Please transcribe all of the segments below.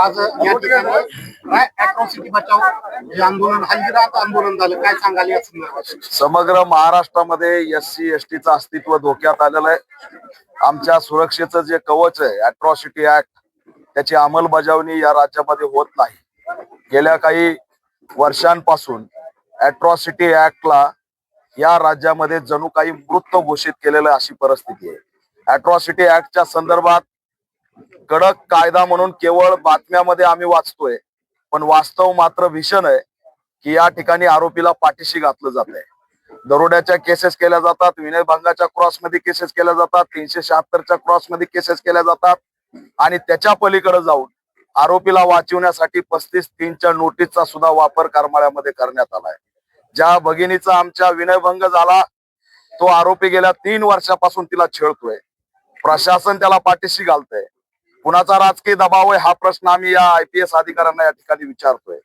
आज या ठिकाणी काय अॅट्रॉसिटी बचाव जे आंदोलन हलगिरात आंदोलन झालं काय सांगाल या संदर्भात? समग्र महाराष्ट्रामध्ये एस सी एस टीचं अस्तित्व धोक्यात आलेलं आहे. आमच्या सुरक्षेचं जे कवच आहे अॅट्रॉसिटी ऍक्ट त्याची अंमलबजावणी या राज्यामध्ये होत नाही. गेल्या काही वर्षांपासून अॅट्रॉसिटी ऍक्टला या राज्यामध्ये जणू काही मृत घोषित केलेलं अशी परिस्थिती आहे. अॅट्रॉसिटी ऍक्टच्या संदर्भात कडक कायदा म्हणून केवळ बातम्यामध्ये आम्ही वाचतोय पण वास्तव मात्र भीषण आहे की या ठिकाणी आरोपीला पाठीशी घातलं जात आहे. दरोड्याच्या केसेस केल्या जातात विनयभंगाच्या क्रॉसमध्ये केसेस केल्या जातात तीनशे शहात्तरच्या क्रॉसमध्ये केसेस केल्या जातात आणि त्याच्या पलीकडे जाऊन आरोपीला वाचवण्यासाठी पस्तीस तीनच्या नोटीसचा सुद्धा वापर करमाळ्यामध्ये करण्यात आलाय. ज्या भगिनीचा आमच्या विनयभंग झाला तो आरोपी गेल्या तीन वर्षापासून तिला छेळतोय. प्रशासन त्याला पाठीशी घालतंय. कुणाचा राजकीय दबाव आहे हा प्रश्न आम्ही या आय पी एस अधिकाऱ्यांना या ठिकाणी विचारतोय.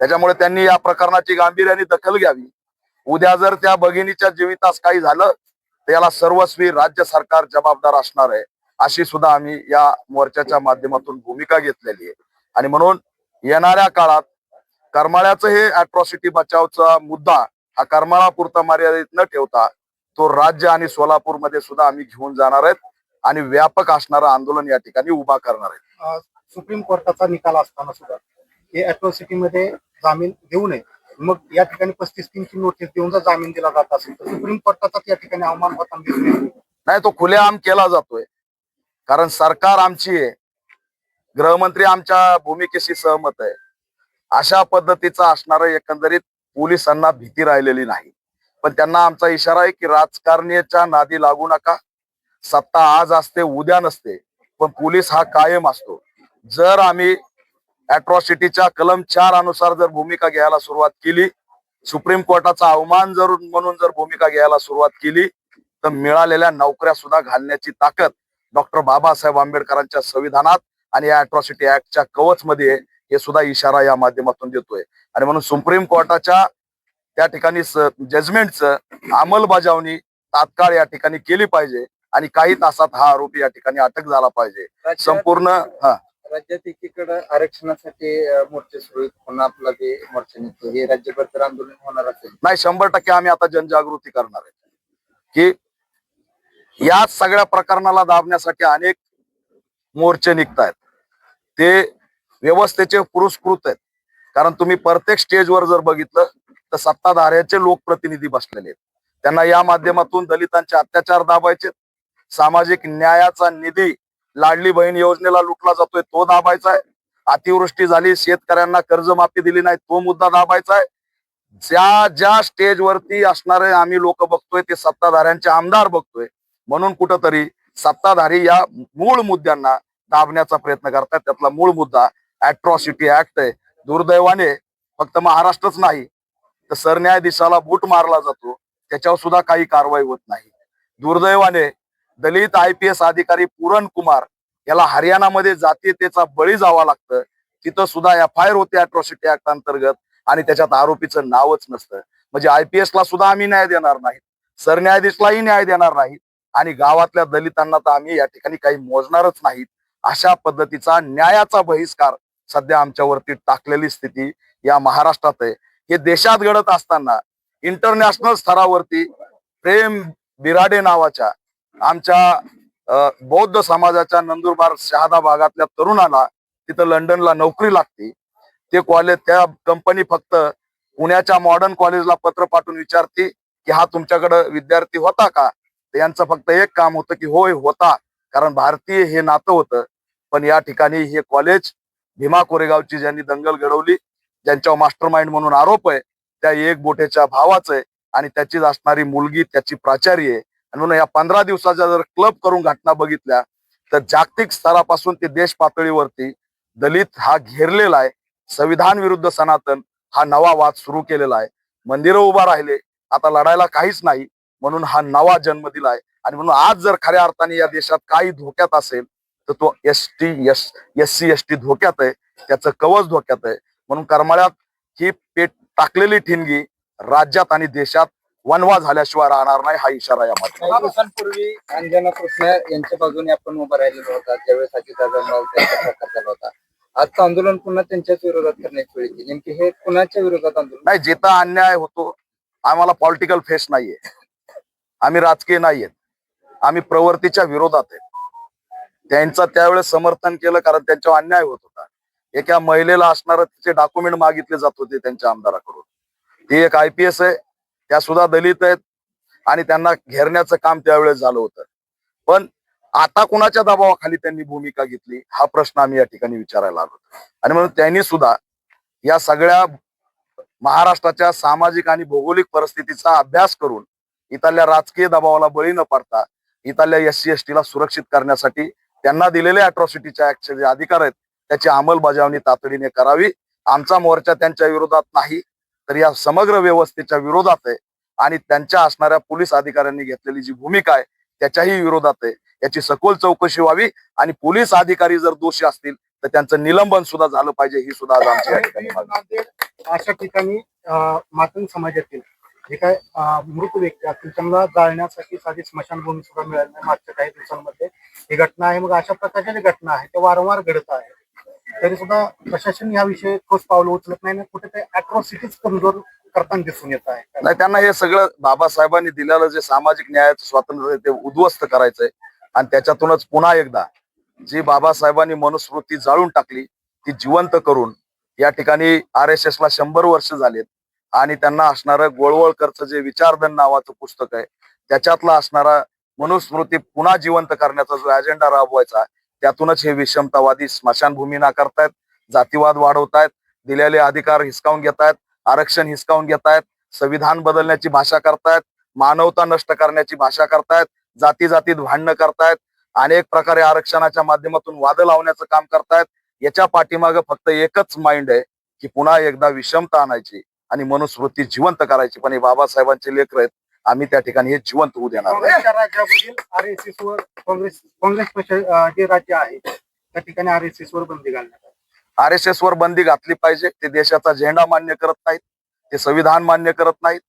त्याच्यामुळे त्यांनी या प्रकरणाची गांभीर्याने दखल घ्यावी. उद्या जर त्या भगिनीच्या जीवितास काही झालं तर याला सर्वस्वी राज्य सरकार जबाबदार असणार आहे अशी सुद्धा आम्ही या मोर्चाच्या माध्यमातून भूमिका घेतलेली आहे. आणि म्हणून येणाऱ्या काळात करमाळ्याचं हे अट्रॉसिटी बचावचा मुद्दा हा करमाळापुरता मर्यादित न ठेवता तो राज्य आणि सोलापूरमध्ये सुद्धा आम्ही घेऊन जाणार आहेत. आणि व्यापक असणारं आंदोलन या ठिकाणी उभा करणार आहेत अं, सुप्रीम कोर्टाचा निकाल असताना सुद्धा हे अॅट्रॉसिटी मध्ये जामीन देऊ नये. मग या ठिकाणी पस्तीस तीनची नोटीस देऊन जर जामीन दिला जात असेल तर सुप्रीम कोर्टाचा या ठिकाणी अवमान होताना दिसून येतो. नाही तो खुलेआम केला जातोय. कारण सरकार आमची आहे. गृहमंत्री आमच्या भूमिकेशी सहमत आहे. अशा पद्धतीचं असणारं एकंदरीत पोलिसांना भीती राहिलेली नाही. पण त्यांना आमचा इशारा आहे की राजकारणीच्या नादी लागू नका. सत्ता आज असते उद्या नसते. पण पोलीस हा कायम असतो. जर आम्ही अॅट्रॉसिटीच्या कलम चार अनुसार जर भूमिका घ्यायला सुरुवात केली सुप्रीम कोर्टाचा अवमान जर म्हणून जर भूमिका घ्यायला सुरुवात केली तर मिळालेल्या नोकऱ्या सुद्धा घालण्याची ताकद डॉक्टर बाबासाहेब आंबेडकरांच्या संविधानात आणि या अॅट्रॉसिटी ऍक्टच्या कवच मध्ये हे सुद्धा इशारा या माध्यमातून देतोय. आणि म्हणून सुप्रीम कोर्टाच्या त्या ठिकाणी जजमेंटचं अंमलबजावणी तात्काळ या ठिकाणी केली पाहिजे. आणि काही तासात हा आरोपी या ठिकाणी अटक झाला पाहिजे. संपूर्ण हा. राज्यात एकीकडे आरक्षणासाठी मोर्चे सुरू आहेत. पुन्हा आपला ते मोर्चा निघतो हे राज्यभर तर आंदोलन होणार असेल. नाही शंभर टक्के आम्ही आता जनजागृती करणार आहे. की या सगळ्या प्रकरणाला दाबण्यासाठी अनेक मोर्चे निघत आहेत ते व्यवस्थेचे पुरस्कृत आहेत. कारण तुम्ही प्रत्येक स्टेजवर जर बघितलं तर सत्ताधाऱ्याचे लोकप्रतिनिधी बसलेले आहेत. त्यांना या माध्यमातून दलितांचे अत्याचार दाबायचे सामाजिक न्यायाचा निधी लाडली बहीण योजनेला लुटला जातोय तो दाबायचा आहे. अतिवृष्टी झाली शेतकऱ्यांना कर्जमाफी दिली नाही तो मुद्दा दाबायचा आहे. ज्या ज्या स्टेजवरती असणारे आम्ही लोक बघतोय ते सत्ताधाऱ्यांचे आमदार बघतोय. म्हणून कुठंतरी सत्ताधारी या मूळ मुद्द्यांना दाबण्याचा प्रयत्न करतात त्यातला मूळ मुद्दा अट्रॉसिटी ऍक्ट आहे. दुर्दैवाने फक्त महाराष्ट्रच नाही तर सरन्यायाधीशाला बूट मारला जातो. त्याच्यावर सुद्धा काही कारवाई होत नाही. दुर्दैवाने दलित आय पी एस अधिकारी पूरण कुमार याला हरियाणामध्ये जातीयतेचा बळी जावा लागतं. तिथं सुद्धा एफ आय आर होते अट्रॉसिटी ऍक्ट अंतर्गत आणि त्याच्यात आरोपीचं नावच नसतं. म्हणजे आयपीएस ला सुद्धा आम्ही न्याय देणार नाही सरन्यायाधीशलाही न्याय देणार नाही आणि गावातल्या दलितांना तर आम्ही या ठिकाणी काही मोजणारच नाहीत. अशा पद्धतीचा न्यायाचा बहिष्कार सध्या आमच्यावरती टाकलेली स्थिती या महाराष्ट्रात आहे. हे देशात घडत असताना इंटरनॅशनल स्तरावरती प्रेम बिराडे नावाच्या आमच्या बौद्ध समाजाच्या नंदुरबार शहादा भागातल्या तरुणाला तिथं लंडनला नोकरी लागते. ते कॉलेज त्या कंपनी फक्त पुण्याच्या मॉडर्न कॉलेजला पत्र पाठवून विचारते की हा तुमच्याकडं विद्यार्थी होता का? यांचं फक्त एक काम होतं की होय होता कारण भारतीय हे नातं होतं. पण या ठिकाणी हे कॉलेज भीमा कोरेगावची ज्यांनी दंगल घडवली ज्यांच्यावर मास्टर माइंड म्हणून आरोप आहे त्या एक बोटेच्या भावाचं आहे आणि त्याचीच असणारी मुलगी त्याची प्राचार्य आहे. आणि म्हणून या पंधरा दिवसाच्या जर क्लब करून घटना बघितल्या तर जागतिक स्तरापासून ते देश पातळीवरती दलित हा घेरलेला आहे. संविधान विरुद्ध सनातन हा नवा वाद सुरू केलेला आहे. मंदिरं उभा राहिले. आता लढायला काहीच नाही. म्हणून हा नवा जन्म दिलाय आणि म्हणून आज जर खऱ्या अर्थाने या देशात काही धोक्यात असेल तर तो S T S S C S T धोक्यात आहे. त्याचं कवच धोक्यात आहे. म्हणून करमाळ्यात ही पेट टाकलेली ठिणगी राज्यात आणि देशात वनवा झाल्याशिवाय राहणार नाही हा इशारा यामध्ये. काही दिवसांपूर्वी अंजना कृष्ण यांच्या बाजूने आपण उभं राहिलेलो होता. त्यावेळेस त्यांचा प्रकार झाला होता. आजचं आंदोलन पुन्हा त्यांच्याच विरोधात करण्याची वेळ नेमके हे कुणाच्या विरोधात आंदोलन? नाही जिथं अन्याय होतो आम्हाला पॉलिटिकल फेस नाहीये. आम्ही राजकीय नाहीयेत आम्ही प्रवृत्तीच्या विरोधात आहे. त्यांचं त्यावेळेस समर्थन केलं कारण त्यांच्यावर अन्याय होत होता. एका महिलेला असणारं तिचे डॉक्युमेंट मागितले जात होते त्यांच्या आमदाराकडून. ती एक आय पी एस आहे. त्या सुद्धा दलित आहेत आणि त्यांना घेरण्याचं काम त्यावेळेस झालं होतं. पण आता कुणाच्या दबावाखाली त्यांनी भूमिका घेतली हा प्रश्न आम्ही या ठिकाणी विचारायला आलो आणि म्हणून त्यांनी सुद्धा या सगळ्या महाराष्ट्राच्या सामाजिक आणि भौगोलिक परिस्थितीचा अभ्यास करून इथल्या राजकीय दबावाला बळी न पडता इथल्या एस सी एस टीला सुरक्षित करण्यासाठी त्यांना दिलेले अट्रॉसिटीच्या ऍक्टचे जे अधिकार आहेत त्याची अंमलबजावणी तातडीने करावी. आमचा मोर्चा त्यांच्या विरोधात नाही. तर या समग्र व्यवस्थेच्या विरोधात आहे. आणि त्यांच्या असणाऱ्या पोलीस अधिकाऱ्यांनी घेतलेली जी भूमिका आहे त्याच्याही विरोधात आहे. याची सखोल चौकशी व्हावी आणि पोलीस अधिकारी जर दोषी असतील तर त्यांचं निलंबन सुद्धा झालं पाहिजे ही सुद्धा आज आमची आहे. अशा ठिकाणी मातंग समाजातील जे काय मृत व्यक्ती असतील त्यांना जाळण्यासाठी साधी स्मशानभूमी सुद्धा मिळाली नाही मागच्या काही दिवसांमध्ये. ही घटना आहे मग अशा प्रकारच्या ज्या घटना आहेत त्या वारंवार घडत आहेत. तरी सुद्धा प्रशासन याविषयी ठोस पावलं उचलत नाही आणि कुठेतरी अट्रॉसिटीज कमजोर करताना दिसून येत आहे. नाही त्यांना हे सगळं बाबासाहेबांनी दिलेलं जे सामाजिक न्यायाचं स्वातंत्र्य ते उद्ध्वस्त करायचंय. आणि त्याच्यातूनच पुन्हा एकदा जी बाबासाहेबांनी मनुस्मृती जाळून टाकली ती जिवंत करून या ठिकाणी आर एस एस ला शंभर वर्ष झालेत. आणि त्यांना असणारं गोळवळकरचं जे विचारधन नावाचं पुस्तक आहे त्याच्यातला असणारा मनुस्मृती पुन्हा जिवंत करण्याचा जो अजेंडा राबवायचा त्यातूनच हे विषमतावादी स्मशानभूमी नाकारतायत जातीवाद वाढवतायत दिलेले अधिकार हिसकावून घेतायत आरक्षण हिसकावून घेतायत संविधान बदलण्याची भाषा करतायत मानवता नष्ट करण्याची भाषा करतायत जाती जातीत भांडणं करतायत अनेक प्रकारे आरक्षणाच्या माध्यमातून वाद लावण्याचं काम करतायत. याच्या पाठीमागं फक्त एकच माइंड आहे की पुन्हा एकदा विषमता आणायची आणि मनुस्मृती जिवंत करायची. पण हे बाबासाहेबांचे लेकर आहेत आम्ही त्या ठिकाणी हे जिवंत होऊ देणार नाही. काँग्रेसच्या राज्यामधील आर एस एस वर काँग्रेस काँग्रेस पक्ष अं, जे राज्य आहे त्या ठिकाणी आर एस एस वर बंदी घालण्यात आली. आर एस एस वर बंदी घातली पाहिजे. ते देशाचा झेंडा मान्य करत नाहीत. ते संविधान मान्य करत नाहीत.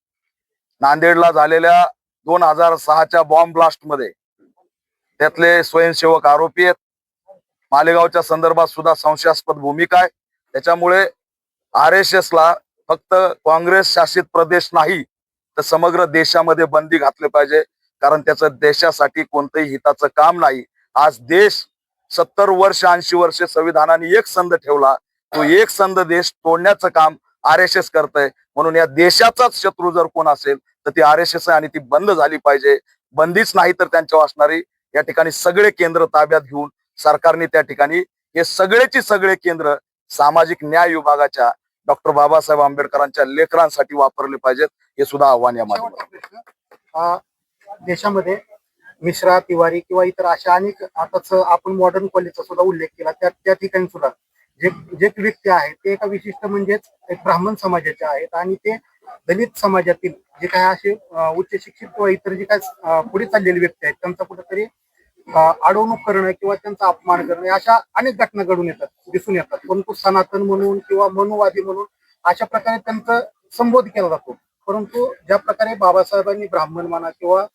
नांदेडला झालेल्या दोन हजार सहाच्या बॉम्ब ब्लास्टमध्ये त्यातले स्वयंसेवक आरोपी आहेत. मालेगावच्या संदर्भात सुद्धा संशयास्पद भूमिका आहे. त्याच्यामुळे आर एस एस ला फक्त काँग्रेस शासित प्रदेश नाही तर समग्र देशामध्ये बंदी घातली पाहिजे. कारण त्याचं देशासाठी कोणतंही हिताचं काम नाही. आज देश सत्तर वर्ष ऐंशी वर्ष संविधानाने एक संध ठेवला. तो एक संध देश तोडण्याचं काम आर एस एस करतंय. म्हणून या देशाचाच शत्रू जर कोण असेल तर ती आर एस एस आहे आणि ती बंद झाली पाहिजे. बंदीच नाही तर त्यांच्यावर असणारी या ठिकाणी सगळे केंद्र ताब्यात घेऊन सरकारने त्या ठिकाणी हे सगळेची सगळे केंद्र सामाजिक न्याय विभागाच्या डॉक्टर बाबासाहेब आंबेडकरांच्या लेकरांसाठी वापरले पाहिजेत हे सुद्धा आव्हान या अं, देशामध्ये मिश्रा तिवारी किंवा इतर अशा अनेक आताच आपण मॉडर्न कॉलेजचा सुद्धा उल्लेख केला. त्या त्या ठिकाणी सुद्धा जे जे व्यक्ती आहेत ते एका विशिष्ट म्हणजेच एक ब्राह्मण समाजाचे आहेत आणि ते दलित समाजातील जे काही असे उच्च शिक्षित किंवा इतर जे काही अं, पुढे चाललेले व्यक्ती आहेत त्यांचा कुठेतरी अडवणूक करणं किंवा त्यांचा अपमान करणं अशा अनेक घटना घडून येतात दिसून येतात. परंतु सनातन म्हणून किंवा मनुवादी म्हणून अशा प्रकारे त्यांचा संबोध केला जातो. परंतु ज्या प्रकारे बाबासाहेबांनी ब्राह्मण म्हणा किंवा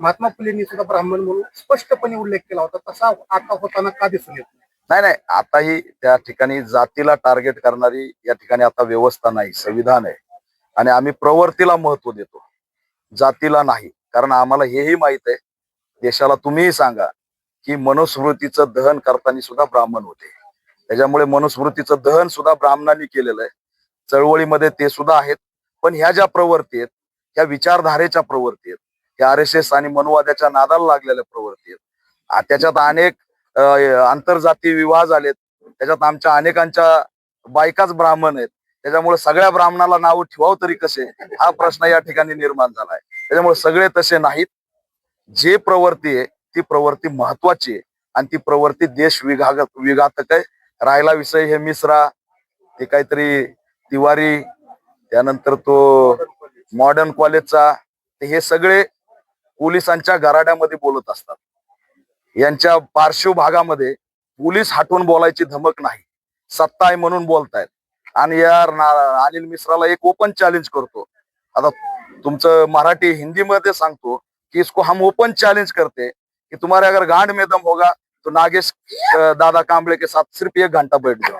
महात्मा फुलेंनी सुद्धा ब्राह्मण म्हणून स्पष्टपणे उल्लेख केला होता तसा आता होताना का दिसून येतो नाही? नाही नाही. आताही त्या ठिकाणी जातीला टार्गेट करणारी या ठिकाणी आता व्यवस्था नाही संविधान आहे. आणि आम्ही प्रवृत्तीला महत्त्व देतो. जातीला नाही. कारण आम्हाला हेही माहीत आहे देशाला तुम्हीही सांगा की मनुस्मृतीचं दहन करताना सुद्धा ब्राह्मण होते. त्याच्यामुळे मनुस्मृतीचं दहन सुद्धा ब्राह्मणांनी केलेलं आहे. चळवळीमध्ये ते सुद्धा आहेत. पण ह्या ज्या प्रवृत्ती आहेत ह्या विचारधारेच्या प्रवृत्ती आहेत ह्या आर एस एस आणि मनुवाद्याच्या नादाला लागलेल्या प्रवृत्ती आहेत. त्याच्यात अनेक आंतरजातीय विवाह झालेत. त्याच्यात आमच्या अनेकांच्या बायकाच ब्राह्मण आहेत. त्याच्यामुळे सगळ्या ब्राह्मणाला नाव ठेवावं तरी कसे? हा प्रश्न या ठिकाणी निर्माण झालाय त्याच्यामुळे सगळे तसे नाहीत. जे प्रवृत्ती आहे ती प्रवृत्ती महत्वाची आहे. आणि ती प्रवृत्ती देश विघाग विघातक आहे. राहिला विषय हे मिश्रा ते काहीतरी तिवारी त्यानंतर तो मॉडर्न कॉलेजचा हे सगळे पोलिसांच्या गराड्यामध्ये बोलत असतात. यांच्या पार्श्व भागामध्ये पोलीस हटवून बोलायची धमक नाही. सत्ता आहे म्हणून बोलतायत. आणि या अनिल मिश्राला एक ओपन चॅलेंज करतो. आता तुमचं मराठी हिंदीमध्ये सांगतो कि इसको हम ओपन चैलेंज करते हैं कि तुम्हारे अगर गांड में दम होगा तो नागेश दादा कांबले के साथ सिर्फ एक घंटा बैठ जाओ।